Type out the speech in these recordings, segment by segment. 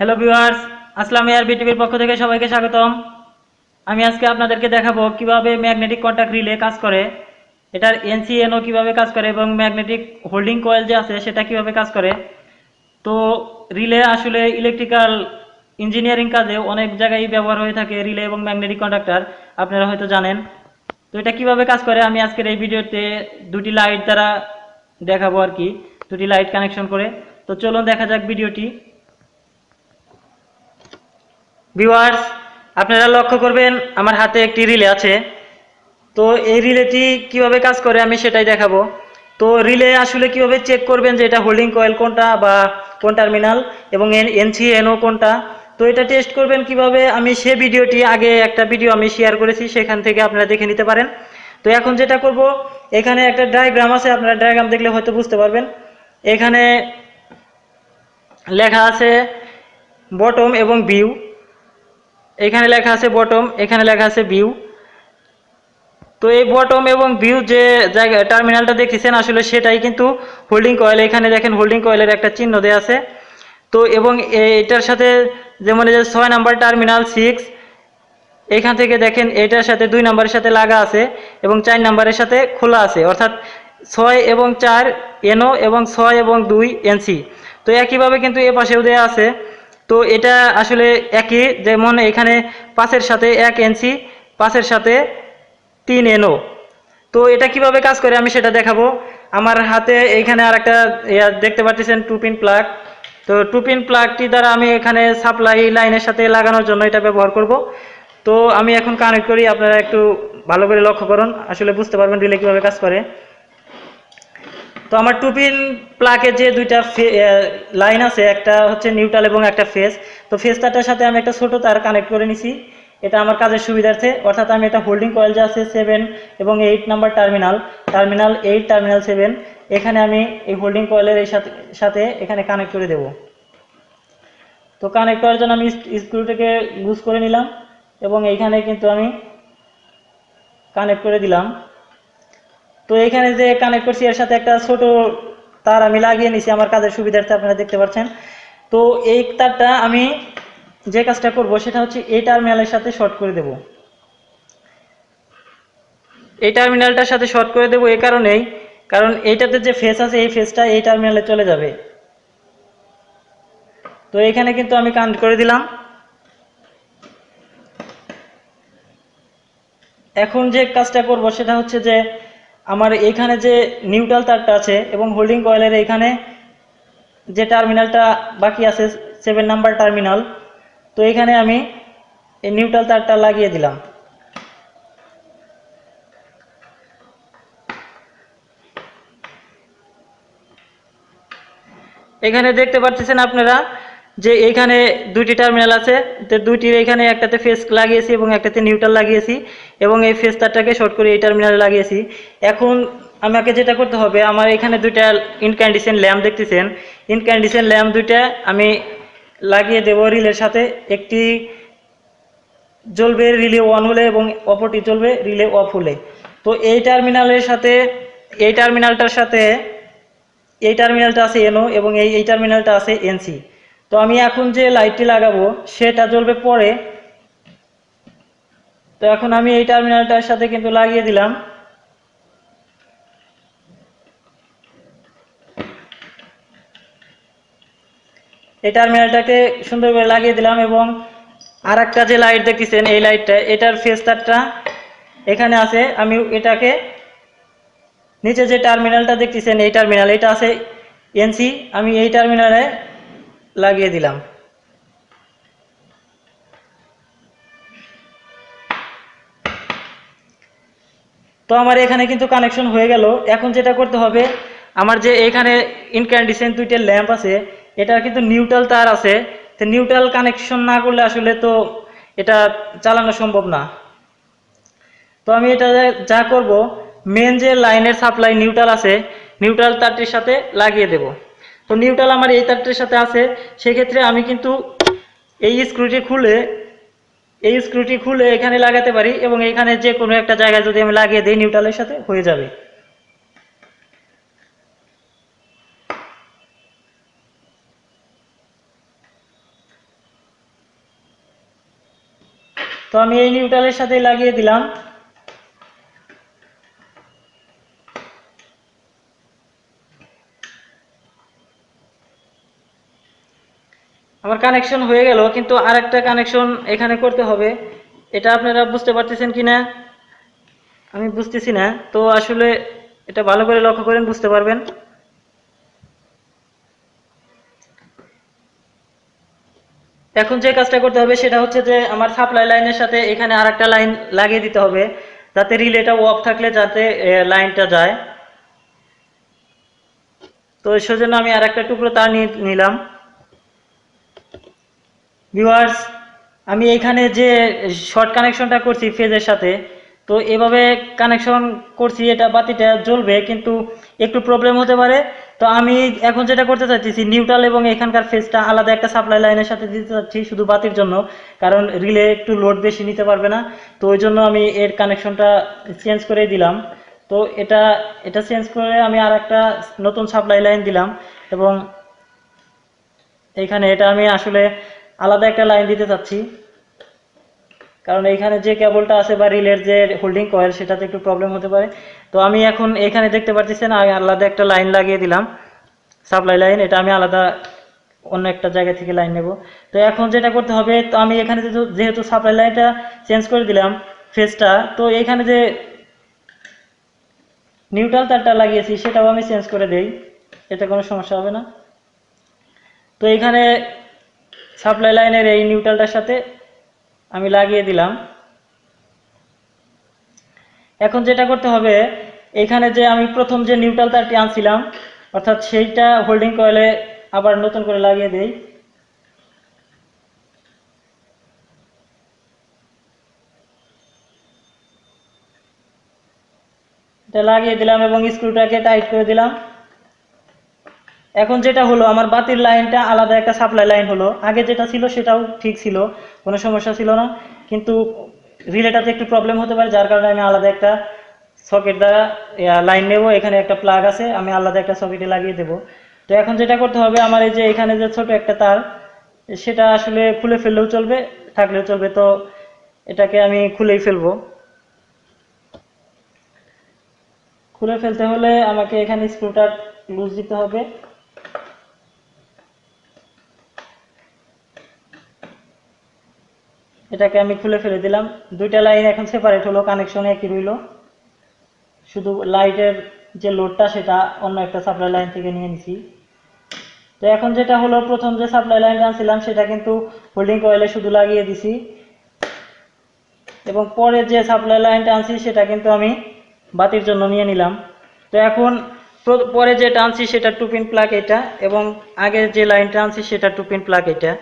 Hello viewers Aslam air বিটিভির পক্ষ থেকে সবাইকে স্বাগতম। আমি আজকে আপনাদেরকে দেখাবো কীভাবে ম্যাগনেটিক কন্ট্যাক্ট রিলে কাজ করে, এটার এনসিএনও কীভাবে কাজ করে এবং ম্যাগনেটিক হোল্ডিং কয়েল যে আছে সেটা কীভাবে কাজ করে। তো রিলে আসলে ইলেকট্রিক্যাল ইঞ্জিনিয়ারিং কাজে অনেক জায়গায় ব্যবহার হয়ে থাকে রিলে এবং ম্যাগনেটিক কন্ডাক্টর আপনারা হয়তো জানেন। তো এটা কীভাবে কাজ করে, আমি আজকের এই ভিডিওতে দুটি লাইট দ্বারা দেখাবো আর কি, দুটি লাইট কানেকশন করে। তো চলুন দেখা যাক ভিডিওটি। ভিউয়ার্স আপনারা লক্ষ্য করবেন, আমার হাতে একটি রিলে আছে। তো এই রিলেটি কীভাবে কাজ করে আমি সেটাই দেখাবো। তো রিলে আসলে কীভাবে চেক করবেন যে এটা হোল্ডিং কয়েল কোনটা বা কোন টার্মিনাল এবং এনসি এনও কোনটা। তো এটা টেস্ট করবেন কীভাবে, আমি সে ভিডিওটি আগে একটা ভিডিও আমি শেয়ার করেছি, সেখান থেকে আপনারা দেখে নিতে পারেন। তো এখন যেটা করব, এখানে একটা ডায়াগ্রাম আছে, আপনারা ডায়াগ্রাম দেখলে হয়তো বুঝতে পারবেন। এখানে লেখা আছে বটম এবং ভিউ এখানে লেখা আছে বটম এখানে লেখা আছে ভিউ তো এই বটম এবং ভিউ যে জায়গা টার্মিনালটা দেখতেছেন, আসলে সেটাই কিন্তু হোল্ডিং কয়েল এখানে দেখেন হোল্ডিং কয়েলের একটা চিহ্ন দেওয়া আছে। তো এবং এটার সাথে যেমন যে ছয় নাম্বার টার্মিনাল সিক্স এখান থেকে দেখেন এটার সাথে দুই নাম্বারের সাথে লাগা আছে এবং চার নাম্বারের সাথে খোলা আছে। অর্থাৎ ছয় এবং চার এনও এবং ছয় এবং দুই এনসি তো একইভাবে কিন্তু এ পাশেও দেওয়া আছে। তো এটা আসলে একই, যেমন এখানে পাঁচের সাথে এক এনসি পাঁচের সাথে তিন এনও তো এটা কীভাবে কাজ করে আমি সেটা দেখাবো। আমার হাতে এইখানে আর একটা দেখতে পাচ্ছেন টু পিন প্লাগ তো টু পিন প্লাগটি দ্বারা আমি এখানে সাপ্লাই লাইনের সাথে লাগানোর জন্য এটা ব্যবহার করব। তো আমি এখন কানেক্ট করি, আপনারা একটু ভালো করে লক্ষ্য করুন। আসলে বুঝতে পারবেন রিলে কীভাবে কাজ করে। তো আমার টু পিন প্লাগের যে দুইটা লাইন আছে, একটা হচ্ছে নিউট্রাল এবং একটা ফেস তো ফেস তারটার সাথে আমি একটা ছোট তার কানেক্ট করে নিছি। এটা আমার কাজের সুবিধার্থে, অর্থাৎ আমি এটা হোল্ডিং কয়েল যে আছে সেভেন এবং eight number terminal terminal eight terminal seven এখানে আমি এই হোল্ডিং কয়েলের এই সাথে সাথে এখানে কানেক্ট করে দেব। তো কানেক্ট করার জন্য আমি স্ক্রুটাকে লুজ করে নিলাম এবং এইখানে কিন্তু আমি কানেক্ট করে দিলাম। তো এখানে যে কানেক্ট করছি, এর সাথে একটা ছোট তার আমি লাগিয়ে নিছি, আমার কাজের সুবিধার্থে আপনারা দেখতে পাচ্ছেন। তো এই তারটা আমি যে কাজটা করব, সেটা হচ্ছে এই টার্মিনালের সাথে শর্ট করে দেব। এই টার্মিনালটার সাথে শর্ট করে দেব এই কারণেই, কারণ এইটাতে যে ফেস আছে, এই ফেসটা এই টার্মিনালে চলে যাবে। তো এখানে কিন্তু আমি কানেক্ট করে দিলাম। এখন যে কাজটা করব, সেটা হচ্ছে যে আমার এখানে যে নিউট্রাল তারটা আছে এবং হোল্ডিং কয়েলের এখানে যে টার্মিনালটা বাকি আছে সেভেন নাম্বার টার্মিনাল তো এখানে আমি এই নিউট্রাল তারটা লাগিয়ে দিলাম। এখানে দেখতে পাচ্ছেন আপনারা যে এইখানে দুইটি টার্মিনাল আছে, তো দুইটির এখানে একটাতে ফেস লাগিয়েছি এবং একটাতে নিউট্রাল লাগিয়েছি এবং এই ফেস তারটাকে শর্ট করে এই টার্মিনালে লাগিয়েছি। এখন আমাকে যেটা করতে হবে, আমার এখানে দুইটা ইনক্যান্ডিশন ল্যাম্প দেখতেছেন। ইনক্যান্ডিশন ল্যাম্প দুইটা আমি লাগিয়ে দেব রিলের সাথে। একটি জ্বলবে রিলে অন হলে এবং অপরটি জ্বলবে রিলে অফ হলে। তো এই টার্মিনালের সাথে, এই টার্মিনালটার সাথে, এই টার্মিনালটা আছে এনও এবং এই এই টার্মিনালটা আছে এনসি তো আমি এখন যে লাইটটি লাগাবো, সেটা জ্বলবে পরে। তো এখন আমি এই টার্মিনালটার সাথে কিন্তু লাগিয়ে দিলাম। এই টার্মিনালটাকে সুন্দর করে লাগিয়ে দিলাম এবং আর একটা যে লাইট দেখতেছেন, এই লাইটটা এটার ফেস তারটা এখানে আছে। আমি এটাকে নিচে যে টার্মিনালটা দেখতেছেন, এই টার্মিনাল এটা আছে এনসি আমি এই টার্মিনালে লাগিয়ে দিলাম। তো আমার এখানে কিন্তু কানেকশন হয়ে গেল। এখন যেটা করতে হবে, আমার যে এখানে ইনক্যান্ডিশন দুইটা ল্যাম্প আছে, এটার কিন্তু নিউট্রাল তার আছে। তো নিউট্রাল কানেকশন না করলে আসলে তো এটা চালানো সম্ভব না। তো আমি এটা যা করব মেন যে লাইনের সাপ্লাই নিউট্রাল আছে নিউট্রাল তারটির সাথে লাগিয়ে দেব। তো নিউট্রাল আমার এই তারটির সাথে আছে। সেক্ষেত্রে আমি কিন্তু এই স্ক্রুটি খুলে, এই স্ক্রুটি খুলে এখানে লাগাতে পারি এবং এখানে যে কোনো একটা জায়গায় যদি আমি লাগিয়ে দিই নিউট্রালের সাথে, হয়ে যাবে। তো আমি এই নিউট্রালের সাথে লাগিয়ে দিলাম। আমার কানেকশন হয়ে গেল, কিন্তু আরেকটা কানেকশন এখানে করতে হবে। এটা আপনারা বুঝতে পারতেছেন কি না? আমি বুঝতেছি না। তো আসলে এটা ভালো করে লক্ষ্য করেন, বুঝতে পারবেন। এখন যে কাজটা করতে হবে, সেটা হচ্ছে যে আমার সাপ্লাই লাইনের সাথে এখানে আরেকটা লাইন লাগিয়ে দিতে হবে, যাতে রিলেটা অফ থাকলে যাতে লাইনটা যায়। তো সেজন্য আমি আরেকটা টুকরো তার নিলাম। ভিউয়ার্স আমি এইখানে যে শর্ট কানেকশনটা করছি ফেজের সাথে, তো এভাবে কানেকশন করছি, এটা বাতিটা জ্বলবে, কিন্তু একটু প্রবলেম হতে পারে। তো আমি এখন যেটা করতে চাচ্ছি নিউট্রাল এবং এখানকার ফেজটা আলাদা একটা সাপ্লাই লাইনের সাথে দিতে চাচ্ছি শুধু বাতির জন্য, কারণ রিলে একটু লোড বেশি নিতে পারবে না। তো ওই জন্য আমি এর কানেকশনটা চেঞ্জ করে দিলাম। তো এটা এটা চেঞ্জ করে আমি আর একটা নতুন সাপ্লাই লাইন দিলাম এবং এখানে এটা আমি আসলে আলাদা একটা লাইন দিতে চাচ্ছি। কারণ এইখানে যে কেবলটা আছে বা রিলের যে হোল্ডিং কয়েল সেটাতে একটু প্রবলেম হতে পারে। তো আমি এখন এখানে দেখতে পাচ্ছেন আমি আলাদা একটা লাইন লাগিয়ে দিলাম। সাপ্লাই লাইন এটা আমি আলাদা অন্য একটা জায়গা থেকে লাইন নেব। তো এখন যেটা করতে হবে, তো আমি এখানে যেহেতু- সাপ্লাই লাইনটা চেঞ্জ করে দিলাম ফেসটা তো এখানে যে নিউট্রাল তারটা লাগিয়েছি, সেটাও আমি চেঞ্জ করে দেই। এতে কোনো সমস্যা হবে না। তো এখানে সাপ্লাই লাইনের এই নিউট্রালটার সাথে আমি লাগিয়ে দিলাম। এখন যেটা করতে হবে, এখানে যে আমি প্রথম যে নিউট্রাল তারটি আনছিলাম, অর্থাৎ সেইটা হোল্ডিং কয়েলে আবার নতুন করে লাগিয়ে দেই। এটা লাগিয়ে দিলাম এবং স্ক্রুটাকে টাইট করে দিলাম। এখন যেটা হলো, আমার বাতির লাইনটা আলাদা একটা সাপ্লাই লাইন হলো। আগে যেটা ছিল সেটাও ঠিক ছিল, কোনো সমস্যা ছিল না। কিন্তু রিলেটাতে একটু প্রবলেম হতে পারে, যার কারণে আমি আলাদা একটা সকেট দ্বারা লাইন নেব। এখানে একটা প্লাগ আছে, আমি আলাদা একটা সকেটে লাগিয়ে দেব। তো এখন যেটা করতে হবে, আমার এই যে এখানে যে ছোট একটা তার, সেটা আসলে খুলে ফেললেও চলবে, থাকলেও চলবে। তো এটাকে আমি খুলেই ফেলব। খুলে ফেলতে হলে আমাকে এখানে স্ক্রুটা লুজ দিতে হবে। এটাকে আমি খুলে ফেলে দিলাম। দুইটা লাইন এখন সেপারেট হলো কানেকশন একই রইল। শুধু লাইটের যে লোডটা সেটা অন্য একটা সাপ্লাই লাইন থেকে নিয়ে নিছি। তো এখন যেটা হলো, প্রথম যে সাপ্লাই লাইনটা আনছিলাম, সেটা কিন্তু হোল্ডিং কয়েলে শুধু লাগিয়ে দিছি। এবং পরে যে সাপ্লাই লাইনটা আনছি, সেটা কিন্তু আমি বাতির জন্য নিয়ে নিলাম। তো এখন পরে যেটা আনছি, সেটা টু পিন প্লাগ এটা, এবং আগে যে লাইনটা আনছি, সেটা টু পিন প্লাগ এটা।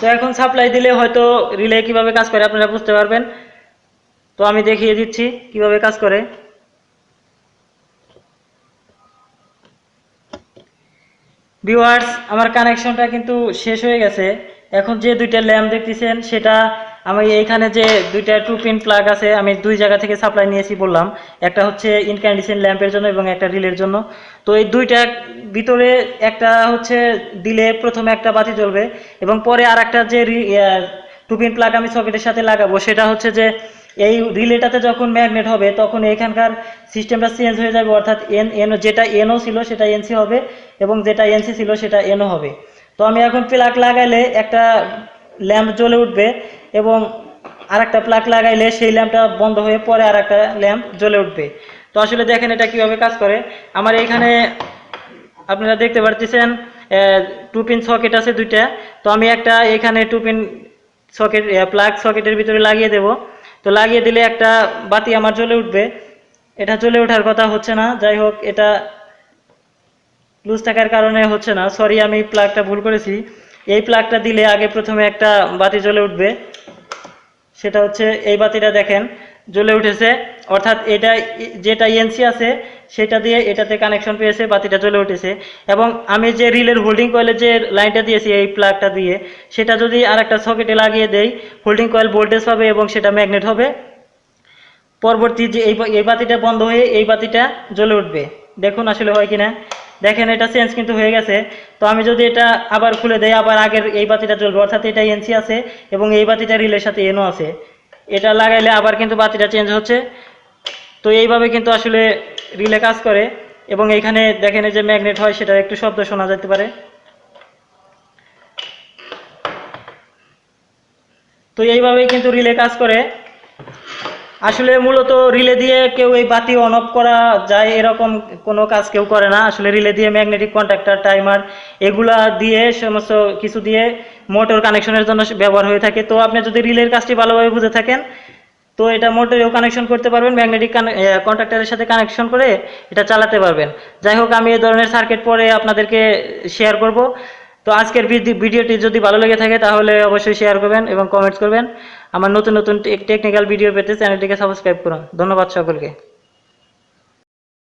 তো এখন সাপ্লাই দিলে হয়তো রিলে কীভাবে কাজ করে আপনারা বুঝতে পারবেন। তো আমি দেখিয়ে দিচ্ছি কীভাবে কাজ করে। ভিউয়ার্স আমার কানেকশনটা কিন্তু শেষ হয়ে গেছে। এখন যে দুইটা ল্যাম্প দেখতেছেন, সেটা আমি এইখানে যে দুইটা টু পিন প্লাগ আছে, আমি দুই জায়গা থেকে সাপ্লাই নিয়েছি বললাম। একটা হচ্ছে ইনক্যান্ডিশন ল্যাম্পের জন্য এবং একটা রিলের জন্য। তো এই দুইটা ভিতরে একটা হচ্ছে দিলে প্রথমে একটা বাতি জ্বলবে এবং পরে আর একটা যে টু পিন প্লাগ আমি সকেটের সাথে লাগাবো, সেটা হচ্ছে যে এই রিলেটাতে যখন ম্যাগনেট হবে, তখন এখানকার সিস্টেমটা চেঞ্জ হয়ে যাবে, অর্থাৎ এন এন যেটা এনও ছিল সেটা এনসি হবে এবং যেটা এনসি ছিল সেটা এনও হবে। তো আমি এখন প্লাগ লাগাইলে একটা ল্যাম্প জ্বলে উঠবে এবং আর একটা প্লাগ লাগাইলে সেই ল্যাম্পটা বন্ধ হয়ে পরে আর একটা ল্যাম্প জ্বলে উঠবে। তো আসলে দেখেন এটা কীভাবে কাজ করে। আমার এখানে আপনারা দেখতে পারতেছেন টু পিন সকেট আছে দুইটা। তো আমি একটা এখানে টু পিন সকেট প্লাগ সকেটের ভিতরে লাগিয়ে দেব। তো লাগিয়ে দিলে একটা বাতি আমার জ্বলে উঠবে। এটা জ্বলে ওঠার কথা হচ্ছে না। যাই হোক, এটা লুজ থাকার কারণে হচ্ছে না। সরি আমি প্লাগটা ভুল করেছি। এই প্লাগটা দিলে আগে প্রথমে একটা বাতি জ্বলে উঠবে। সেটা হচ্ছে এই বাতিটা দেখেন, জ্বলে উঠেছে। অর্থাৎ এটা যেটা এনসি আছে, সেটা দিয়ে এটাতে কানেকশন পেয়েছে, বাতিটা জ্বলে উঠেছে। এবং আমি যে রিলের হোল্ডিং কয়েলের যে লাইনটা দিয়েছি, এই প্লাগটা দিয়ে, সেটা যদি আর একটা সকেটে লাগিয়ে দেই হোল্ডিং কয়েল ভোল্টেজ পাবে এবং সেটা ম্যাগনেট হবে। পরবর্তী যে এই বাতিটা বন্ধ হয়ে এই বাতিটা জ্বলে উঠবে। দেখুন আসলে হয় কিনা। দেখেন এটা চেঞ্জ কিন্তু হয়ে গেছে। তো আমি যদি এটা আবার খুলে দেই, আবার আগের এই বাতিটা জ্বলবে, অর্থাৎ এটা এনসি আছে এবং এই বাতিটা রিলের সাথে এনও আছে। এটা লাগাইলে আবার কিন্তু বাতিটা চেঞ্জ হচ্ছে। তো এইভাবে কিন্তু আসলে রিলে কাজ করে এবং এখানে দেখেন যে ম্যাগনেট হয় সেটা একটু শব্দ শোনা যেতে পারে। তো এইভাবেই কিন্তু রিলে কাজ করে। আসলে মূলত রিলে দিয়ে কেউ এই বাতি অন অফ করা যায় এরকম কোনো কাজ কেউ করে না। আসলে রিলে দিয়ে ম্যাগনেটিক কন্ট্যাক্টর টাইমার এগুলা দিয়ে সমস্ত কিছু দিয়ে মোটর কানেকশনের জন্য ব্যবহার হয়ে থাকে। তো আপনি যদি রিলের কাজটি ভালোভাবে বুঝে থাকেন, তো এটা মোটরেও কানেকশন করতে পারবেন ম্যাগনেটিক কন্ট্রাক্টরের সাথে কানেকশন করে এটা চালাতে পারবেন। যাই হোক, আমি এই ধরনের সার্কিট পরে আপনাদেরকে শেয়ার করব। তো আজকের ভিডিওটি যদি ভালো লেগে থাকে তাহলে অবশ্যই শেয়ার করবেন এবং কমেন্টস করবেন। আমার নতুন নতুন টেকনিক্যাল ভিডিও পেতে চ্যানেলটিকে সাবস্ক্রাইব করুন। ধন্যবাদ সকলকে।